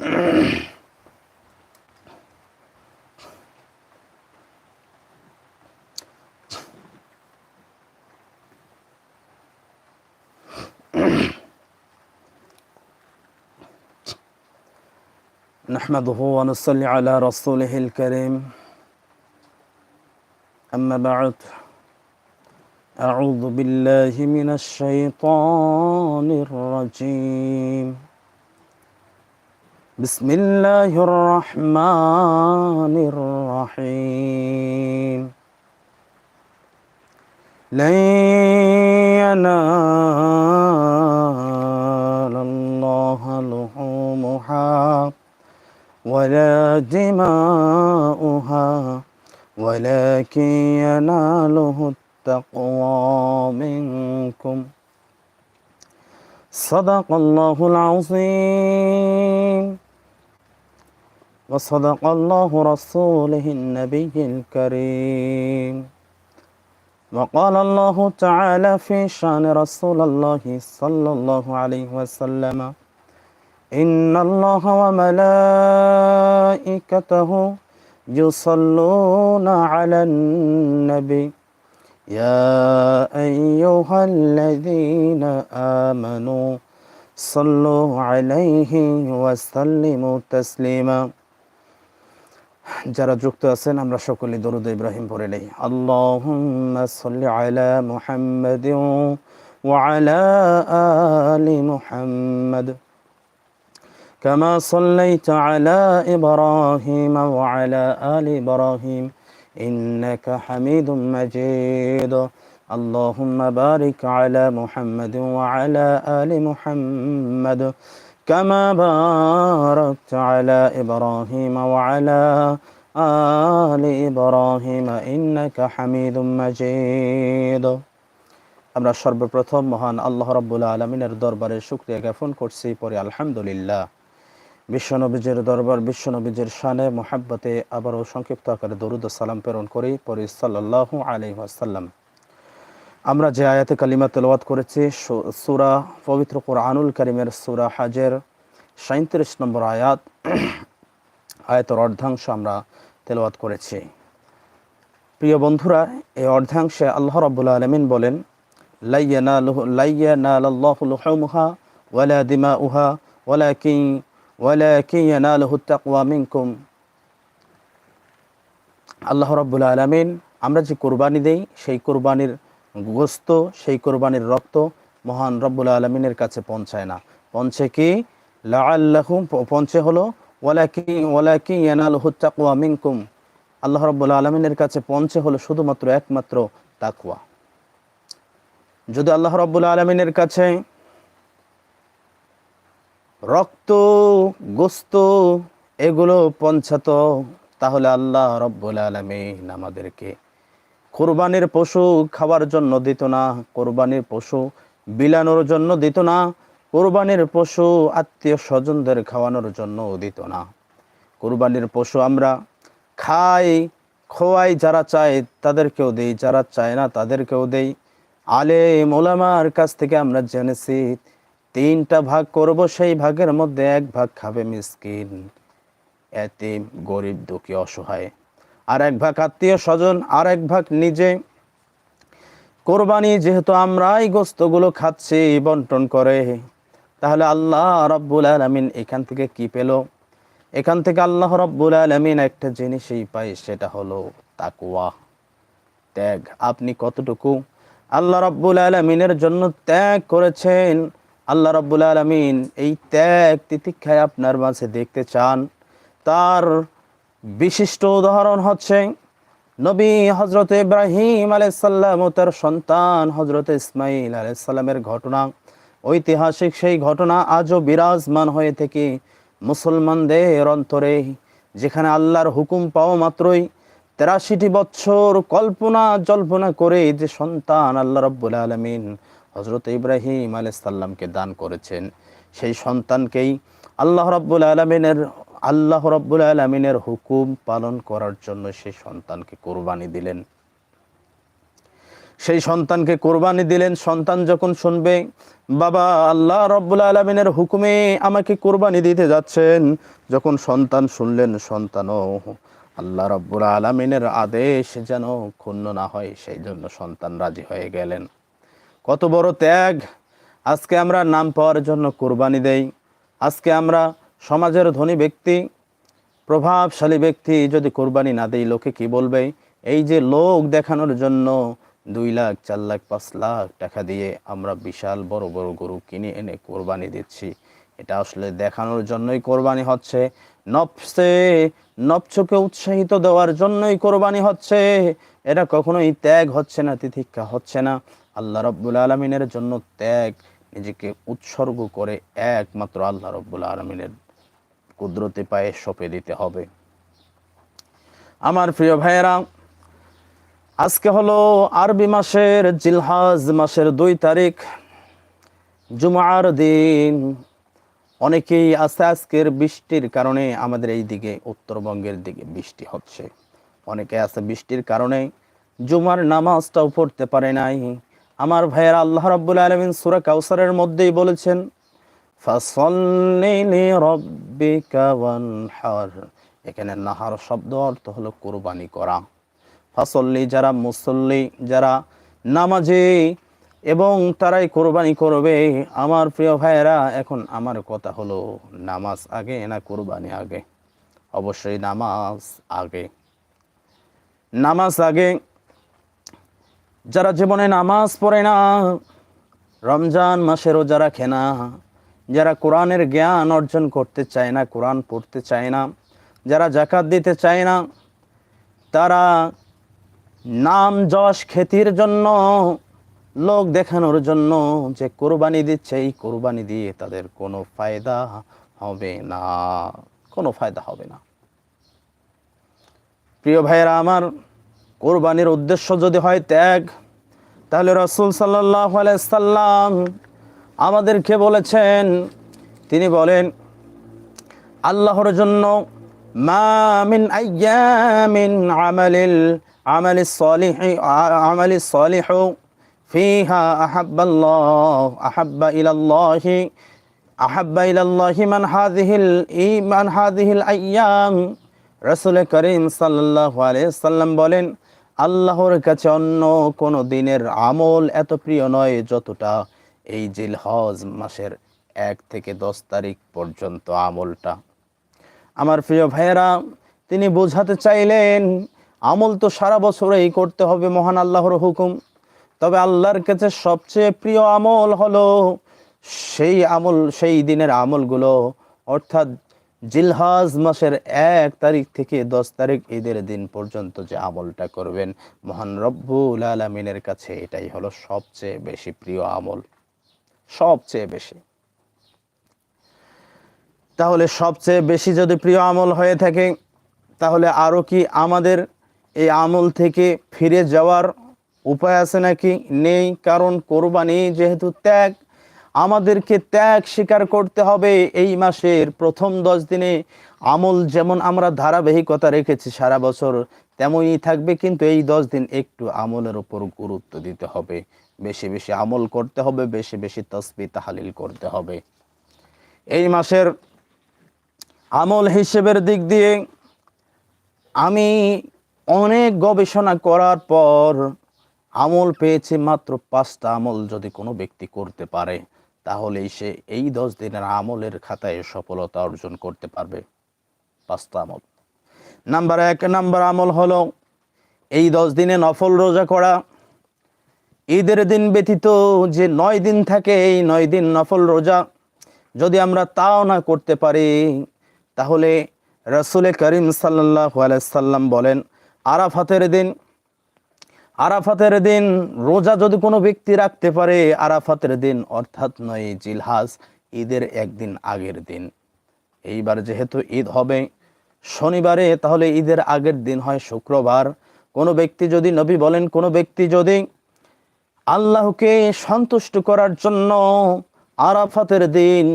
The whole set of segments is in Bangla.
نحمده ونصلي على رسوله الكريم. أما بعد أعوذ بالله من الشيطان الرجيم. بسم الله الرحمن الرحيم لن ينال الله لحومها ولا دماؤها ولكن يناله التقوى منكم صدق الله العظيم وصدق الله رسوله النبي الكريم. وقال الله تعالى في شان رسول الله صلى الله عليه وسلم إن الله وملائكته يصلون على النبي. يا أيها الذين آمنوا صلوا عليه وسلموا تسليما. যারা যুক্ত আছেন আমরা সকলে দরুদ ইব্রাহিম পড়ে নেই আল্লাহুম্মা সাল্লি আলা মুহাম্মাদিন ওয়া আলা আলি মুহাম্মাদ كما صليت على إبراهيم وعلى آل إبراهيم إنك حميد مجيد اللهم بارك على محمد وعلى آل محمد كما باركت على إبراهيم وعلى آل إبراهيم إنك حميد مجيد আমরা সর্বপ্রথম মহান আল্লাহ রাব্বুল আলমিনের দরবারে শুক্রিয়া জ্ঞাপন করছি পরে আলহামদুলিল্লাহ বিশ্বনবীজের দরবার বিশ্বনবীজের শানে মোহাব্বতে আবারও সংক্ষিপ্ত আকারে দরুদ ও সালাম প্রেরণ করি পরে সাল্লাহ আলি আসাল্লাম আমরা যে আয়াতে কালিমা তেলাওয়াত করেছি সুরা পবিত্র কোরআনুল করিমের সুরা হাজের সাঁত্রিশ নম্বর আয়াত, আয়াতের অর্ধাংশ আমরা তেলাওয়াত করেছি। প্রিয় বন্ধুরা, এই অর্ধাংশে আল্লাহ রাবুল্লা আলমিন বলেন লাইয়া লাইয়া না আল্লাহ লুহা ওয়ালা দিমা উহা ওয়ালা কি আল্লাহ রাব্বুল আলামিন, আমরা যে কোরবানি দেই, সেই কোরবানির গোস্ত, সেই কোরবানির রক্ত মহান রব্বুল আলমিনের কাছে পৌঁছায় না। পঞ্চে কি? লাআল্লাহুম পঞ্চে হলো ওয়ালাকি ওয়ালাকি ইয়ানালুহু তাকওয়া মিনকুম। আল্লাহ রাব্বুল আলমিনের কাছে পঞ্চে হলো শুধুমাত্র একমাত্র তাকুয়া যদি আল্লাহ রাব্বুল আলমিনের কাছে রক্ত, গোস্ত এগুলো পঞ্চাত তাহলে আল্লাহ রব্বুল আলমিন আমাদেরকে কোরবানির পশু খাওয়ার জন্য দিত না, কোরবানির পশু বিলানোর জন্য দিত না, কোরবানির পশু আত্মীয় স্বজনদের খাওয়ানোর জন্য দিত না। কোরবানির পশু আমরা খাই, খোয়াই যারা চায় তাদেরকেও দেই, যারা চায় না তাদেরকেও দেই। আলে মোলামার কাছ থেকে আমরা জেনেছি, তিনটা ভাগ করব, সেই ভাগের মধ্যে এক ভাগ খাবে মিসকিন। এতিম, গরিব, দুঃখী, অসহায়। আর এক ভাগ আত্মীয় স্বজন, আর এক ভাগ নিজে। কোরবানি যেহেতু আমরা এই গোস্তগুলো খাচ্ছি, বন্টন করে। তাহলে আল্লাহ রব্বুল আলমিন এখান থেকে কি পেল? এখান থেকে আল্লাহ রব্বুল আলমিন একটা জিনিসই পাই সেটা হলো তাকুয়া ত্যাগ। আপনি কতটুকু আল্লাহ রব্বুল আলমিনের জন্য ত্যাগ করেছেন, আল্লাহ রব্বুল আলমিন এই ত্যাগ তিতিক্ষায় আপনার মাঝে দেখতে চান। তার বিশিষ্ট উদাহরণ হচ্ছে নবী হজরত ইব্রাহিম আলাইসাল্লাম ও তার সন্তান হজরত ইসমাইল আলাইসাল্লামের ঘটনা। ঐতিহাসিক সেই ঘটনা আজও বিরাজমান হয়ে থেকে মুসলমানদের অন্তরে, যেখানে আল্লাহর হুকুম পাওয়া মাত্রই তেরাশিটি বছর কল্পনা জল্পনা করে যে সন্তান আল্লাহ রব্বুল আলমিন হজরত ইব্রাহিম আলাইসাল্লামকে দান করেছেন। সেই সন্তানকেই আল্লাহ রব্বুল আলমিনের আল্লাহ রব্বুল আলমিনের হুকুম পালন করার জন্য সেই সন্তানকে কোরবানি দিলেন। সেই সন্তানকে কোরবানি দিলেন। সন্তান যখন শুনবে, বাবা, আল্লাহ রব্বুল আলমিনের হুকুমে আমাকে কোরবানি দিতে যাচ্ছেন। যখন সন্তান শুনলেন, সন্তানও আল্লাহ রব্বুল আলমিনের আদেশ যেন ক্ষুণ্ণ না হয়, সেই জন্য সন্তান রাজি হয়ে গেলেন। কত বড় ত্যাগ! আজকে আমরা নাম পাওয়ার জন্য কোরবানি দেই। আজকে আমরা সমাজের ধনী ব্যক্তি, প্রভাবশালী ব্যক্তি যদি কোরবানি না দেই লোকে কি বলবে? এই যে লোক দেখানোর জন্য দুই লাখ, চার লাখ, পাঁচ লাখ টাকা দিয়ে আমরা বিশাল বড় বড় গরু কিনে এনে কোরবানি দিচ্ছি। এটা আসলে দেখানোর জন্যই কোরবানি হচ্ছে। নফসে নফসকে উৎসাহিত দেওয়ার জন্যই কোরবানি হচ্ছে। এটা কখনোই ত্যাগ হচ্ছে না তিথিক্ষা হচ্ছে না। আল্লাহ রব্বুল আলমিনের জন্য ত্যাগ নিজেকে উৎসর্গ করে একমাত্র আল্লাহ রব্বুল আলমিনের কুদরতি পায়ে সঁপে দিতে হবে। আমার প্রিয় ভাইয়েরা, আজকে হলো আরবি মাসের জিলহাজ মাসের দুই তারিখ, জুমার দিন। অনেকেই আস্তে আজকের বৃষ্টির কারণে আমাদের এই দিকে, উত্তরবঙ্গের দিকে বৃষ্টি হচ্ছে। অনেকে আছে বৃষ্টির কারণে জুমার নামাজটাও পড়তে পারে নাই। আমার ভাইয়ের, আল্লাহ রাব্বুল আলমিন সুরা কাউসারের মধ্যেই বলেছেন এখানে নাহার শব্দ অর্থ হলো কোরবানি করা। ফাসল্লি যারা মুসল্লি, যারা নামাজে এবং তারাই কোরবানি করবে, আমার প্রিয় ভাইয়েরা, এখন আমার কথা হলো নামাজ আগে না কোরবানি আগে? অবশ্যই নামাজ আগে। নামাজ আগে। যারা জীবনে নামাজ পড়ে না, রমজান মাসে রোজা রাখে না যারা কোরআনের জ্ঞান অর্জন করতে চায় না, কোরআন পড়তে চায় না, যারা জাকাত দিতে চায় না, তারা নাম যশ খ্যাতির জন্য, লোক দেখানোর জন্য যে কোরবানি দিচ্ছে, এই কোরবানি দিয়ে তাদের কোনো ফায়দা হবে না, কোনো ফায়দা হবে না। প্রিয় ভাইয়েরা, আমার কোরবানির উদ্দেশ্য যদি হয় ত্যাগ, তাহলে রসুল সাল্লাহ সাল্লাম আমাদেরকে বলেছেন, তিনি বলেন, আল্লাহর জন্য, মা মিন আইয়ামিন আমালিল, আমালি সলিহ আমালি সলিহ ফিহা আহাব্বাল্লাহ, আহাব্বা ইলাল্লাহি আহাব্বা ইলাল্লাহি মান হাযিহিল ইমান হাযিহিল আইয়াম। রাসূল করিম সাল্লাল্লাহু আলাইহি সাল্লাম বলেন, আল্লাহর কাছে অন্য কোন দিনের আমল এত প্রিয় নয় যতটা এই জিলহজ মাসের এক থেকে দশ তারিখ পর্যন্ত আমলটা। আমার প্রিয় ভাইয়েরা, তিনি বোঝাতে চাইলেন, আমল তো সারা বছরেই করতে হবে, মহান আল্লাহর হুকুম। তবে আল্লাহর কাছে সবচেয়ে প্রিয় আমল হলো সেই আমল, সেই দিনের আমলগুলো। অর্থাৎ জিলহাজ মাসের এক তারিখ থেকে দশ তারিখ ঈদের দিন পর্যন্ত যে আমলটা করবেন, মহান রব্বুল আলমিনের কাছে এটাই হলো সবচেয়ে বেশি প্রিয় আমল। সবচেয়ে বেশি। তাহলে সবচেয়ে বেশি যদি প্রিয় আমল হয়ে থাকে, তাহলে আরও কি আমাদের এই আমল থেকে ফিরে যাওয়ার উপায় আছে নাকি? নেই, কারণ কোরবানি যেহেতু ত্যাগ, আমাদেরকে ত্যাগ স্বীকার করতে হবে এই মাসের প্রথম দশ দিনে। আমল যেমন আমরা ধারাবাহিকতা রেখেছি সারা বছর, তেমনই থাকবে, কিন্তু এই দশ দিন একটু আমলের উপর গুরুত্ব দিতে হবে। বেশি বেশি আমল করতে হবে, বেশি বেশি তসবি তাহালিল করতে হবে। এই মাসের আমল হিসেবের দিক দিয়ে আমি অনেক গবেষণা করার পর আমল পেয়েছি মাত্র পাঁচটা আমল যদি কোনো ব্যক্তি করতে পারে, তাহলেই সে এই দশ দিনের আমলের খাতায় সফলতা অর্জন করতে পারবে। পাঁচটা আমল। নাম্বার এক, নাম্বার আমল হলো এই দশ দিনে নফল রোজা করা। ঈদের দিন ব্যতীত যে নয় দিন থাকে, এই নয় দিন নফল রোজা যদি আমরা তাও না করতে পারি, তাহলে রসুলে করিম সাল্লাহ সাল্লাম বলেন, আরাফাতের দিন আরাফাতের দিন রোজা যদি কোনো ব্যক্তি রাখতে পারে, আরাফাতের দিন অর্থাৎ নয় জিলহাজ, ঈদের একদিন আগের দিন। এইবার যেহেতু ঈদ হবে শনিবারে, তাহলে ঈদের আগের দিন হয় শুক্রবার। কোনো ব্যক্তি যদি, নবী বলেন, কোনো ব্যক্তি যদি আল্লাহকে সন্তুষ্ট করার জন্য আরাফাতের দিন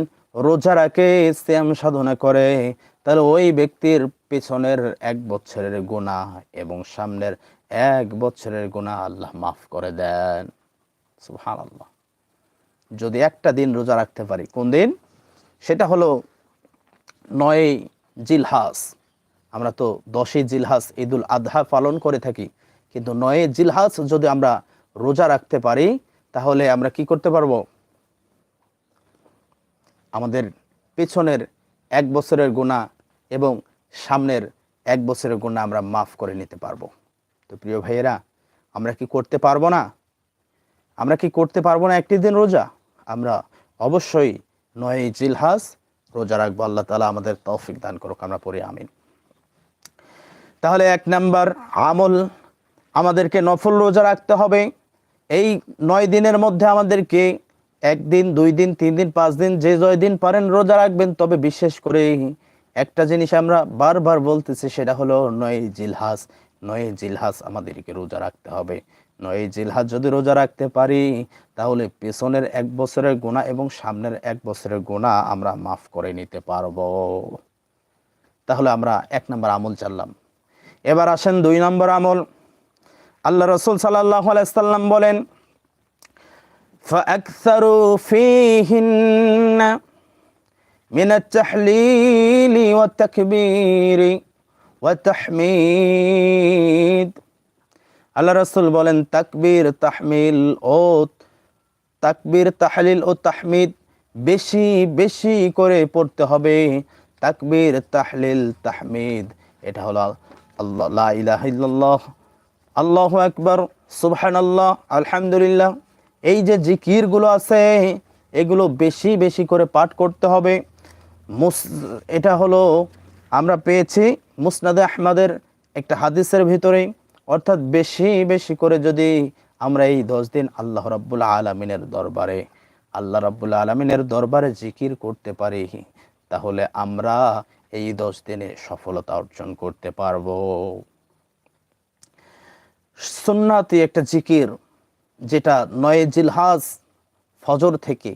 রোজা রাখে শ্যাম সাধনা করে, তাহলে ওই ব্যক্তির পেছনের এক বছরের গুণা এবং সামনের এক বছরের গুনাহ আল্লাহ মাফ করে দেন। সুহান আল্লাহ যদি একটা দিন রোজা রাখতে পারি, কোন দিন? সেটা হলো নয় জিলহাস আমরা তো দশই জিলহাস ঈদুল আধহা পালন করে থাকি, কিন্তু নয় জিলহাস যদি আমরা রোজা রাখতে পারি, তাহলে আমরা কি করতে পারব? আমাদের পেছনের এক বছরের গুণা এবং সামনের এক বছরের গুণা আমরা মাফ করে নিতে পারব। তো প্রিয় ভাইয়েরা, আমরা কি করতে পারব না? আমরা কি করতে পারব না একটি দিন রোজা? আমরা অবশ্যই নয় জিলহাস রোজা রাখব। আল্লাহ তালা আমাদের তৌফিক দান করুক, আমরা পড়ি, আমিন। তাহলে এক নাম্বার আমল, আমাদেরকে নফল রোজা রাখতে হবে। এই নয় দিনের মধ্যে আমাদেরকে একদিন, দুই দিন, তিন দিন, পাঁচ দিন, যে জয় দিন পারেন রোজা রাখবেন। তবে বিশেষ করে একটা জিনিস আমরা বারবার বলতেছি, সেটা হলো নয় জিলহাস নয় জিলহাস আমাদেরকে রোজা রাখতে হবে। নয় জিলহাস যদি রোজা রাখতে পারি, তাহলে পেছনের এক বছরের গোনা এবং সামনের এক বছরের গোনা আমরা মাফ করে নিতে পারব। তাহলে আমরা এক নম্বর আমল চাললাম। এবার আসেন দুই নম্বর আমল। আল্লাহ রসুল সাল্লাহ আলাইসাল্লাম বলেন فأكثروا فيهن من التحليل والتكبير والتحميد আল্লাহ রসুল বলেন তাকবীর তাহমিল ও তাকবীর তাহলিল ও তাহমিদ বেশি বেশি করে পড়তে হবে তাকবীর তাহলিল তাহমিদ এটা হলো আল্লাহ লা ইলাহা ইল্লাল্লাহ আল্লাহু সুবহান আল্লাহ আলহামদুলিল্লাহ। এই যে জিকিরগুলো আছে, এগুলো বেশি বেশি করে পাঠ করতে হবে। মুস, এটা হলো, আমরা পেয়েছি মুসনাদে আহমদের একটা হাদিসের ভিতরে। অর্থাৎ বেশি বেশি করে যদি আমরা এই দশ দিন আল্লাহ রাব্বুল আলমিনের দরবারে, আল্লাহ রাব্বুল আলমিনের দরবারে জিকির করতে পারি, তাহলে আমরা এই দশ দিনে সফলতা অর্জন করতে পারব। সুন্নাতি একটা জিকির, যেটা নয় জিলহাজ ফজর থেকে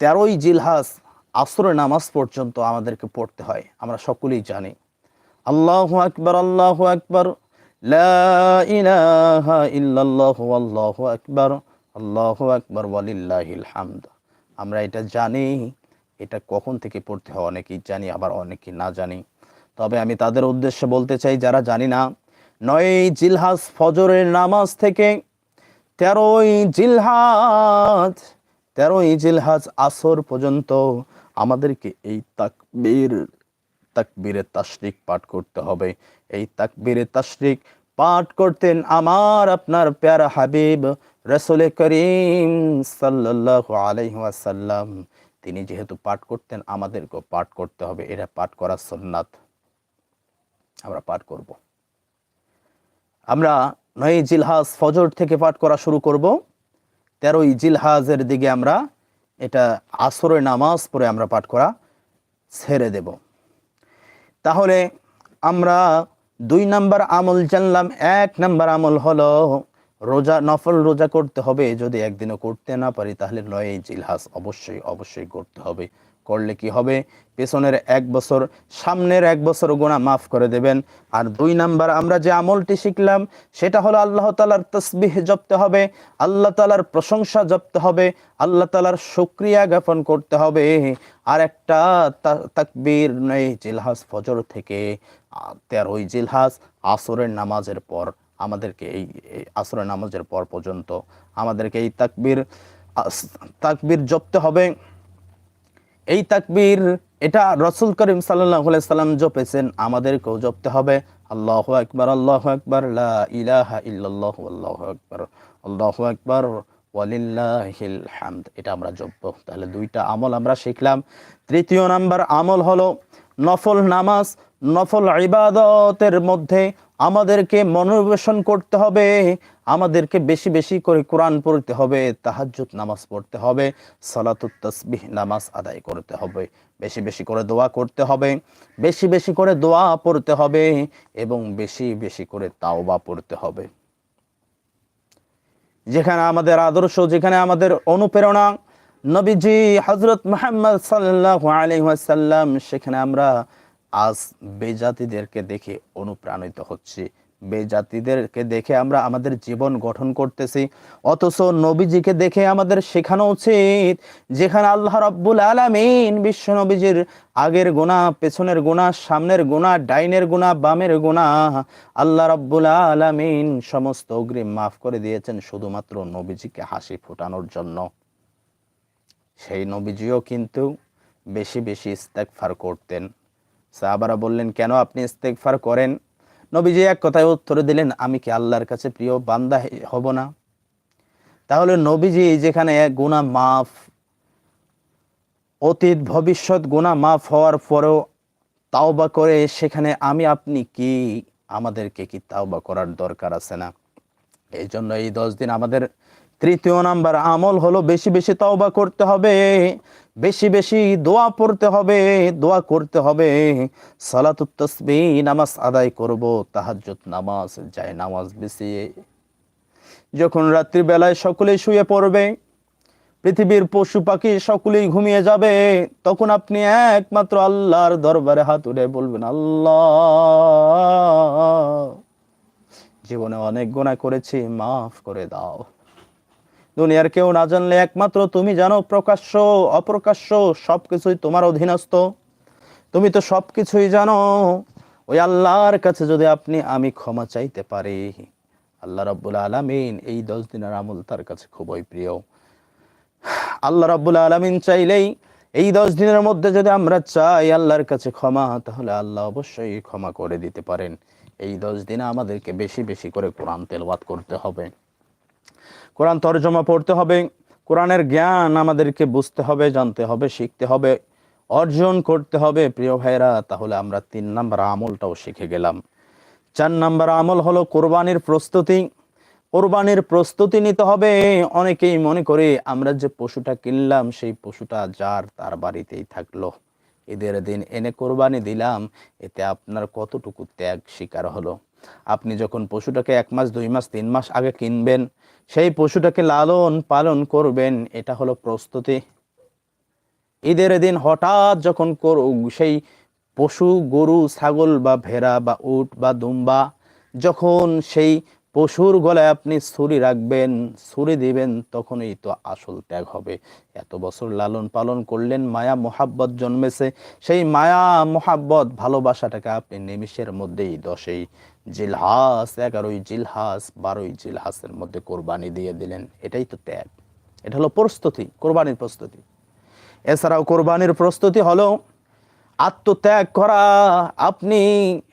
তেরোই জিলহাজ আসর নামাজ পর্যন্ত আমাদেরকে পড়তে হয়, আমরা সকলেই জানি। আল্লাহ আকবর আল্লাহ আকবর আল্লাহ আকবর আল্লাহ আকবর হামদ। আমরা এটা জানি, এটা কখন থেকে পড়তে হয়, অনেকেই জানি, আবার অনেকেই না জানি। তবে আমি তাদের উদ্দেশ্যে বলতে চাই, যারা জানি না নয় জিলহাজ ফজরের নামাজ থেকে তেরোই জিলহাজ তেরোই জিলহাজ আসর পর্যন্ত আমাদেরকে এই তাকবীর, তাকবীরে তাশরিক পাঠ করতে হবে। এই তাকবীরে তাশরিক পাঠ করতেন আমার আপনার প্যারা হাবিব রসুল করিম সাল্লাহ আলাইসাল্লাম তিনি যেহেতু পাঠ করতেন, আমাদেরকেও পাঠ করতে হবে। এটা পাঠ করা সন্ন্যাত আমরা পাঠ করব। আমরা নয় জিলহাজ ফজর থেকে পাঠ করা শুরু করব। তেরোই জিলহাজের দিকে আমরা এটা আসরের নামাজ পড়ে আমরা পাঠ করা ছেড়ে দেব। তাহলে আমরা দুই নাম্বার আমল জানলাম, এক নাম্বার আমল হলো রোজা, নফল রোজা করতে হবে। যদি একদিনও করতে না পারি তাহলে নয় জিলহাস অবশ্যই অবশ্যই করতে হবে। করলে কি হবে? পেছনের এক বছর, সামনের এক বছর গোনা মাফ করে দেবেন। আর দুই নাম্বার, আমরা যে আমলটি শিখলাম, সেটা হলো আল্লাহ তালার তসবিহ জপতে হবে, আল্লাহ তালার প্রশংসা জপতে হবে, আল্লাহ তালার শুক্রিয়া জ্ঞাপন করতে হবে। আর একটা তাকবীর নয় জিলহাস ফজর থেকে তেরোই জিলহাস আসরের নামাজের পর, আমাদেরকে এই আসরের নামাজের পর পর্যন্ত আমাদেরকে এই তাকবীর তাকবীর জপতে হবে। এই তাকবীর, এটা রসুল করিম সাল্লাহ সাল্লাম জপেছেন, আমাদেরকেও জপতে হবে। আল্লাহ আকবর আল্লাহ আকবর ইল্লাল্লাহ, আল্লাহ আকবর, আল্লাহ হামদ। এটা আমরা জপব। তাহলে দুইটা আমল আমরা শিখলাম। তৃতীয় নাম্বার আমল হলো নফল নামাজ নফল ইবাদতের মধ্যে আমাদেরকে মনোবেশন করতে হবে, আমাদেরকে বেশি বেশি করে কোরআন পড়তে হবে, তাহাজ্জুদ নামাজ পড়তে হবে, সালাতুত তসবিহ নামাজ আদায় করতে হবে, বেশি বেশি করে দোয়া করতে হবে, বেশি বেশি করে দোয়া পড়তে হবে এবং বেশি বেশি করে তাওবা পড়তে হবে। যেখানে আমাদের আদর্শ, যেখানে আমাদের অনুপ্রেরণা, নবীজি হজরত মোহাম্মদ সাল্লাহ আলহাসাল্লাম সেখানে আমরা আজ বেজাতিদেরকে দেখে অনুপ্রাণিত হচ্ছে। বেজাতিদেরকে দেখে আমরা আমাদের জীবন গঠন করতেছি। অথচ নবীজিকে দেখে আমাদের শেখানো উচিত যেখানে আল্লাহ রাব্বুল আলামিন বিশ্ব নবীজির আগের গোনা, পেছনের গোনা, সামনের গোনা, ডাইনের গোনা, বামের গোনা, আল্লাহ রাব্বুল আলামিন সমস্ত অগ্রিম মাফ করে দিয়েছেন শুধুমাত্র নবীজিকে হাসি ফোটানোর জন্য। সেই নবীজিও কিন্তু বেশি বেশি ইস্তেকফার করতেন। সাহাবারা বললেন, কেন আপনি ইস্তেকফার করেন? নবীজি এক কথায় উত্তর দিলেন, আমি কি আল্লাহর কাছে প্রিয় বান্দা হব না? তাহলে নবীজি যেখানে গুণা মাফ, অতীত, ভবিষ্যৎ গুণা মাফ হওয়ার পরেও তাওবা করে, সেখানে আমি, আপনি কি? আমাদেরকে কি তাওবা করার দরকার আছে না? এই জন্য এই দশ দিন আমাদের তৃতীয় নাম্বার, আমল হলো বেশি বেশি তওবা করতে হবে, বেশি বেশি দোয়া পড়তে হবে, দোয়া করতে হবে। সালাতুত নামাজ আদায় করব, তাহাজ্জুদ নামাজ, যায় নামাজ বিছিয়ে। যখন রাত্রি বেলায় সকলেই শুয়ে পড়বে, পৃথিবীর পশু পাখি সকলেই ঘুমিয়ে যাবে, তখন আপনি একমাত্র আল্লাহর দরবারে হাত উঠে বলবেন, আল্লাহ, জীবনে অনেক গুণা করেছি, মাফ করে দাও। দুনিয়ার কেউ না জানলে একমাত্র তুমি জানো প্রকাশ্য, অপ্রকাশ্য সবকিছুই তোমার অধীনস্থ। তুমি তো সবকিছুই জানো। ওই আল্লাহর কাছে যদি আপনি, আমি ক্ষমা চাইতে পারি। আল্লাহ রাব্বুল আলামিন এই দশ দিনের আমল তার কাছে খুবই প্রিয়। আল্লাহ রাব্বুল আলামিন চাইলেই এই দশ দিনের মধ্যে যদি আমরা চাই আল্লাহর কাছে ক্ষমা, তাহলে আল্লাহ অবশ্যই ক্ষমা করে দিতে পারেন। এই দশ দিনে আমাদেরকে বেশি বেশি করে কোরআন তেলওয়াত করতে হবে। কোরআন তর্জমা পড়তে হবে, কোরআনের জ্ঞান আমাদেরকে বুঝতে হবে, জানতে হবে, শিখতে হবে, অর্জন করতে হবে। প্রিয় ভাইরা তাহলে আমরা তিন নাম্বার আমলটাও শিখে গেলাম। চার নাম্বার আমল হলো কোরবানির প্রস্তুতি। কোরবানির প্রস্তুতি নিতে হবে। অনেকেই মনে করে আমরা যে পশুটা কিনলাম, সেই পশুটা যার তার বাড়িতেই থাকল। ঈদের দিন এনে কোরবানি দিলাম, এতে আপনার কতটুকু ত্যাগ শিকার হলো? আপনি যখন পশুটাকে এক মাস, দুই মাস, তিন মাস আগে কিনবেন সেই পশুটাকে লালন পালন করবেন, এটা হলো প্রস্তুতি। ঈদের দিন হঠাৎ যখন সেই পশু, গরু, ছাগল বা ভেড়া বা উট বা দুম্বা, যখন সেই পশুর গলায় আপনি ছুরি রাখবেন, ছুরি দিবেন, তখনই তো আসল ত্যাগ হবে। এত বছর লালন পালন করলেন, মায়া মোহাব্বত জন্মেছে। সেই মায়া মোহাব্বত ভালোবাসাটাকে আপনি নিমিষের মধ্যেই দশেই জিলহাস, এগারোই জিলহাস, বারোই জিলহাসের মধ্যে কোরবানি দিয়ে দিলেন। এটাই তো ত্যাগ। এটা হলো প্রস্তুতি, কোরবানির প্রস্তুতি। এছাড়াও কোরবানির প্রস্তুতি হলো আত্মত্যাগ করা। আপনি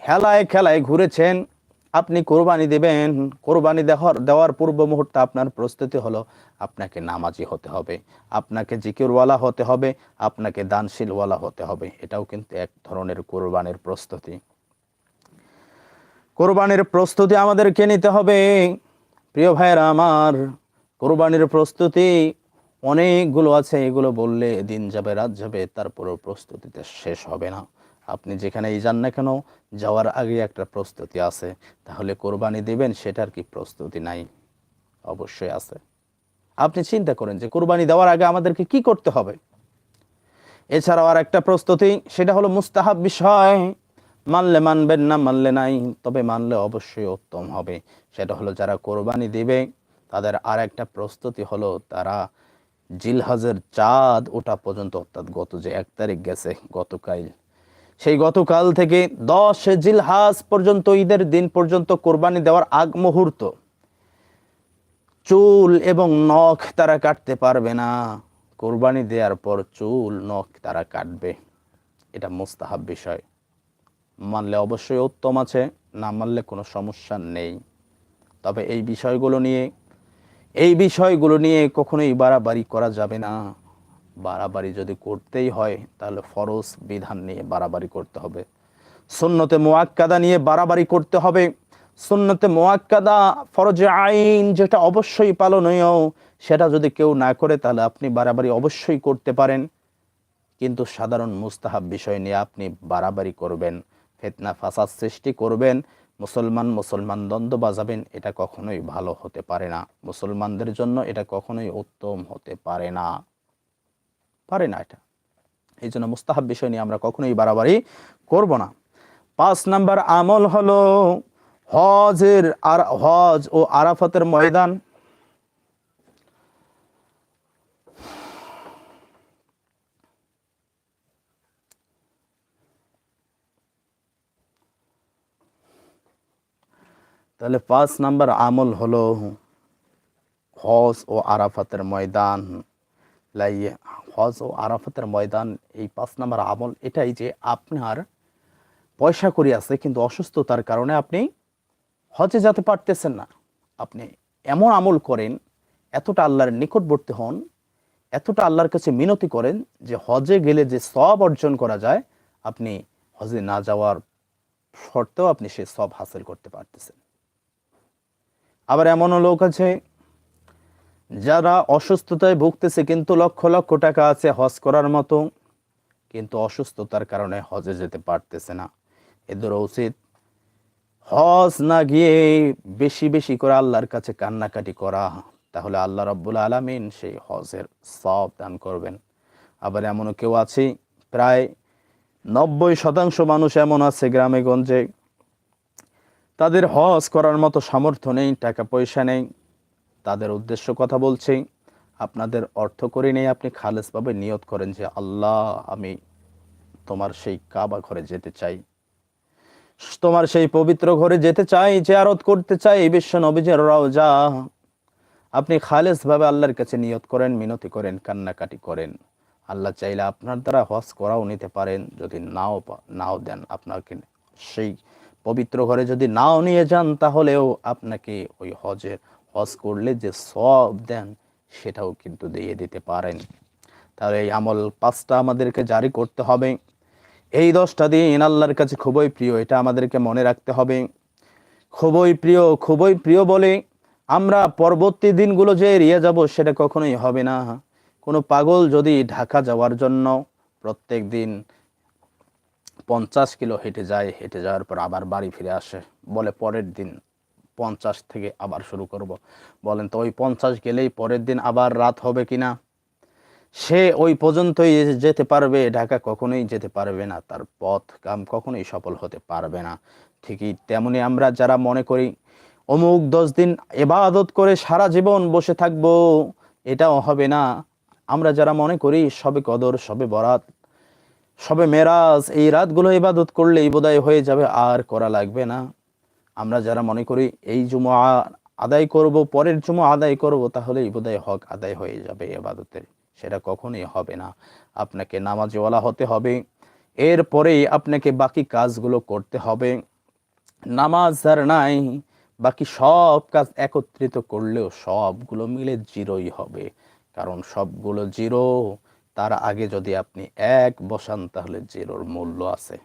হেলায় খেলায় ঘুরেছেন, আপনি কোরবানি দেবেন। কোরবানি দেওয়ার দেওয়ার পূর্ব মুহূর্তে আপনার প্রস্তুতি হলো আপনাকে নামাজি হতে হবে, আপনাকে জিকিরওয়ালা হতে হবে, আপনাকে দানশীলওয়ালা হতে হবে। এটাও কিন্তু এক ধরনের কোরবানির প্রস্তুতি। কোরবানির প্রস্তুতি আমাদেরকে নিতে হবে। প্রিয় ভাইয়েরা আমার, কোরবানির প্রস্তুতি অনেকগুলো আছে, এগুলো বললে দিন যাবে, রাত যাবে, তারপরেও প্রস্তুতিতে শেষ হবে না। আপনি যেখানেই যান না কেন, যাওয়ার আগে একটা প্রস্তুতি আছে। তাহলে কোরবানি দিবেন, সেটার কি প্রস্তুতি নাই? অবশ্যই আছে। আপনি চিন্তা করেন যে কোরবানি দেওয়ার আগে আমাদেরকে কি করতে হবে? এছাড়াও আর একটা প্রস্তুতি, সেটা হলো মুস্তাহাব বিষয়। মানলে মানবেন না, মানলে নাই, তবে মানলে অবশ্যই উত্তম হবে। সেটা হলো যারা কোরবানি দিবে, তাদের আর একটা প্রস্তুতি হলো তারা জিলহাজের চাঁদ ওটা পর্যন্ত, অর্থাৎ গত যে এক তারিখ গেছে, গতকাল। সেই গতকাল থেকে দশ জিলহাজ পর্যন্ত, ঈদের দিন পর্যন্ত কোরবানি দেওয়ার আগ মুহূর্ত। চুল এবং নখ তারা কাটতে পারবে না। কোরবানি দেওয়ার পর চুল, নখ তারা কাটবে। এটা মোস্তাহাব বিষয়। মানলে অবশ্যই উত্তম আছে, না মানলে কোনো সমস্যা নেই। তবে এই বিষয়গুলো নিয়ে, এই বিষয়গুলো নিয়ে কখনোই বাড়াবাড়ি করা যাবে না। বাড়াবাড়ি যদি করতেই হয়, তাহলে ফরজ বিধান নিয়ে বাড়াবাড়ি করতে হবে। সুন্নতে মোয়াক্কাদা নিয়ে বাড়াবাড়ি করতে হবে। সুন্নতে মোয়াক্কাদা ফরজে আইন যেটা অবশ্যই পালনীয়, সেটা যদি কেউ না করে, তাহলে আপনি বাড়াবাড়ি অবশ্যই করতে পারেন। কিন্তু সাধারণ মুস্তাহাব বিষয় নিয়ে আপনি বাড়াবাড়ি করবেন। ফেতনা ফাসাদ সৃষ্টি করবেন, মুসলমান মুসলমান দ্বন্দ্ব বাজাবেন, এটা কখনোই ভালো হতে পারে না। মুসলমানদের জন্য এটা কখনোই উত্তম হতে পারে না। পারে না এটা। এই জন্য মুস্তাহাব বিষয় নিয়ে আমরা কখনোই বাড়াবাড়ি করব না। পাঁচ নাম্বার আমল হলো হজের আর, হজ ও আরাফাতের ময়দান। তাহলে পাঁচ নাম্বার আমল হলো হজ ও আরাফাতের ময়দান। লাইয়ে হজ ও আরাফাতের ময়দান, এই পাঁচ নাম্বার আমল এটাই যে আপনার পয়সা করি আছে, কিন্তু অসুস্থতার কারণে আপনি হজে যেতে পারতেছেন না। আপনি এমন আমল করেন, এতটা আল্লাহর নিকটবর্তী হন, এতটা আল্লাহর কাছে মিনতি করেন যে হজে গেলে যে সব অর্জন করা যায়, আপনি হজে না যাওয়ার শর্তেও আপনি সে সব হাসিল করতে পারতেছেন। আবার এমনও লোক আছে যারা অসুস্থতায় ভুগতেছে কিন্তু লক্ষ লক্ষ টাকা আছে হজ করার মতো, কিন্তু অসুস্থতার কারণে হজে যেতে পারতেছে না। এদের উচিত। হজ না গিয়ে বেশি বেশি করে আল্লাহর কাছে কান্নাকাটি করা, তাহলে আল্লাহ রব্বুল আলমিন সেই হজের সব দান করবেন। আবার এমনও কেউ আছে, প্রায় নব্বই শতাংশ মানুষ এমন আছে গ্রামে গঞ্জে। তাদের হজ করার মতো সামর্থ্য নেই, টাকা পয়সা নেই। তাদের উদ্দেশ্য কথা বলছি, আপনাদের অর্থ করে নেই আপনি খালেসভাবে নিয়ত করেন যে, আল্লাহ, আমি তোমার সেই কাবা ঘরে যেতে চাই। তোমার সেই পবিত্র ঘরে যেতে চাই, জিয়ারত করতে চাই, বিশ্ব নবীজের রওজা। আপনি খালেসভাবে আল্লাহর কাছে নিয়ত করেন, মিনতি করেন, কান্নাকাটি করেন। আল্লাহ চাইলে আপনার দ্বারা হজ করাও নিতে পারেন, যদি নাও নাও দেন আপনাকে সেই পবিত্র ঘরে যদি নাও নিয়ে যান, তাহলেও আপনাকে ওই হজের হজ করলে যে সব দেন, সেটাও কিন্তু দিয়ে দিতে পারেন। তাহলে এই আমল পাঁচটা আমাদেরকে জারি করতে হবে। এই দশটা দিন আল্লাহর কাছে খুবই প্রিয়, এটা আমাদেরকে মনে রাখতে হবে। খুবই প্রিয় খুবই প্রিয় বলে আমরা পরবর্তী দিনগুলো যে এড়িয়ে যাব, সেটা কখনোই হবে না। কোনো পাগল যদি ঢাকা যাওয়ার জন্য প্রত্যেক দিন পঞ্চাশ কিলো হেঁটে যায়, হেঁটে যাওয়ার পর আবার বাড়ি ফিরে আসে। বলে পরের দিন পঞ্চাশ থেকে আবার শুরু করব। বলেন, তো ওই পঞ্চাশ গেলেই পরের দিন আবার রাত হবে কি না সে ওই পর্যন্তই যেতে পারবে, ঢাকা কখনোই যেতে পারবে না। তার পথ কাম কখনোই সফল হতে পারবে না। ঠিকই তেমনি আমরা যারা মনে করি, অমুক দশ দিন এবাদত করে সারা জীবন বসে থাকব, এটাও হবে না। আমরা যারা মনে করি, সবে কদর, সবে বরাত সবে মেরাজ, এই রাতগুলো ইবাদত করলেই বোধহয় হয়ে যাবে, আর করা লাগবে না। আমরা যারা মনে করি এই জুমা আদায় করব, পরের জুমা আদায় করব তাহলেই বোধহয় হক আদায় হয়ে যাবে এবাদতের সেটা কখনোই হবে না। আপনাকে নামাজওয়ালা হতে হবে। এরপরেই আপনাকে বাকি কাজগুলো করতে হবে। নামাজ আর নাই, বাকি সব কাজ একত্রিত করলেও সবগুলো মিলে জিরোই হবে। কারণ সবগুলো জিরো। তার আগে যদি আপনি এক বসান, তাহলে জিরোর মূল্য আছে।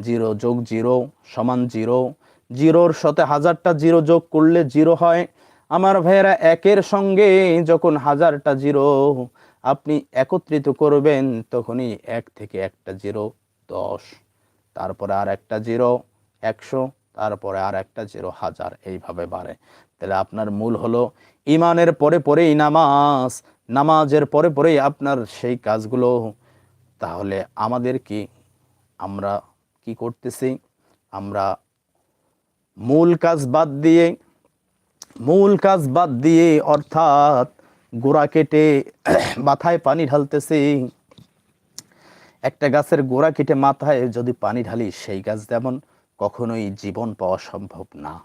জিরো যোগ জিরো সমান জিরো। জিরোর সাথে হাজারটা জিরো যোগ করলে জিরো হয়। আমার ভাইয়েরা, একের সঙ্গে যখন হাজারটা জিরো আপনি একত্রিত করবেন, তখনই এক থেকে একটা জিরো দশ। তারপরে আর একটা জিরো একশো, তারপরে আর একটা জিরো হাজার। এইভাবে বাড়ে। তাহলে আপনার মূল হলো, ইমানের পরে পরেই নামাজ নামাজের পরে পরেই আপনার সেই কাজগুলো, তাহলে আমাদের কি আমরা কি করতেছি? আমরা মূল কাজ বাদ দিয়ে, মূল কাজ বাদ দিয়ে অর্থাৎ গোড়া কেটে মাথায় পানি ঢালতেছি। একটা গাছের গোড়া কেটে মাথায় যদি পানি ঢালি, সেই গাছ যেমন কখনোই জীবন পাওয়া সম্ভব না।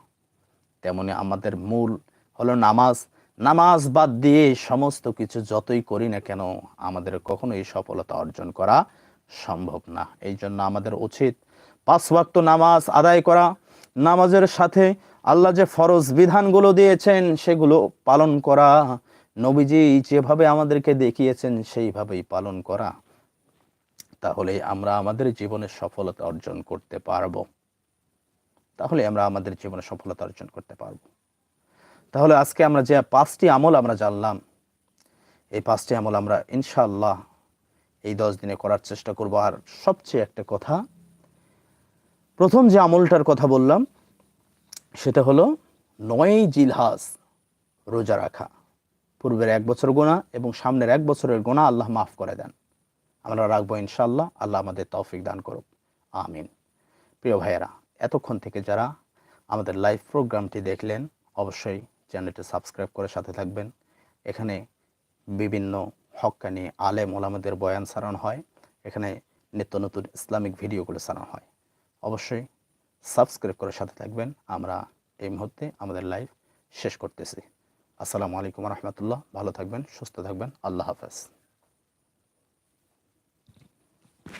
তেমনি আমাদের মূল হলো নামাজ। নামাজ বাদ দিয়ে সমস্ত কিছু যতই করি না কেন, আমাদের কখনোই সফলতা অর্জন করা সম্ভব না। এই জন্য আমাদের উচিত পাঁচ ওয়াক্ত নামাজ আদায় করা। নামাজের সাথে আল্লাহ যে ফরজ বিধানগুলো দিয়েছেন, সেগুলো পালন করা। নবীজি যেভাবে আমাদেরকে দেখিয়েছেন, সেইভাবেই পালন করা। তাহলে আমরা আমাদের জীবনে সফলতা অর্জন করতে পারব। তাহলে আমরা আমাদের জীবনে সফলতা অর্জন করতে পারব। তাহলে আজকে আমরা যে পাঁচটি আমল আমরা জানলাম, এই পাঁচটি আমল আমরা ইনশাআল্লাহ এই দশ দিনে করার চেষ্টা করব। আর সবচেয়ে একটা কথা, প্রথম যে আমলটার কথা বললাম, সেটা হলো নয় জিলহাস রোজা রাখা। পূর্বের এক বছর গোনা এবং সামনের এক বছরের গোনা আল্লাহ মাফ করে দেন। আমরা রাখব ইনশাল্লাহ আল্লাহ আমাদের তৌফিক দান করুক। আমিন। প্রিয় ভাইয়েরা, এতক্ষণ থেকে যারা আমাদের লাইভ প্রোগ্রামটি দেখলেন, অবশ্যই চ্যানেলটি সাবস্ক্রাইব করে সাথে থাকবেন। এখানে বিভিন্ন হক্কানি আলেম ওলামাদের বয়ান সারানো হয়। এখানে নিত্য নতুন ইসলামিক ভিডিওগুলো সারানো হয়। অবশ্যই সাবস্ক্রাইব করে সাথে থাকবেন। আমরা এই মুহূর্তে আমাদের লাইভ শেষ করতেছি। আসসালামু আলাইকুম রহমতুল্লাহ। ভালো থাকবেন, সুস্থ থাকবেন। আল্লাহ হাফেজ।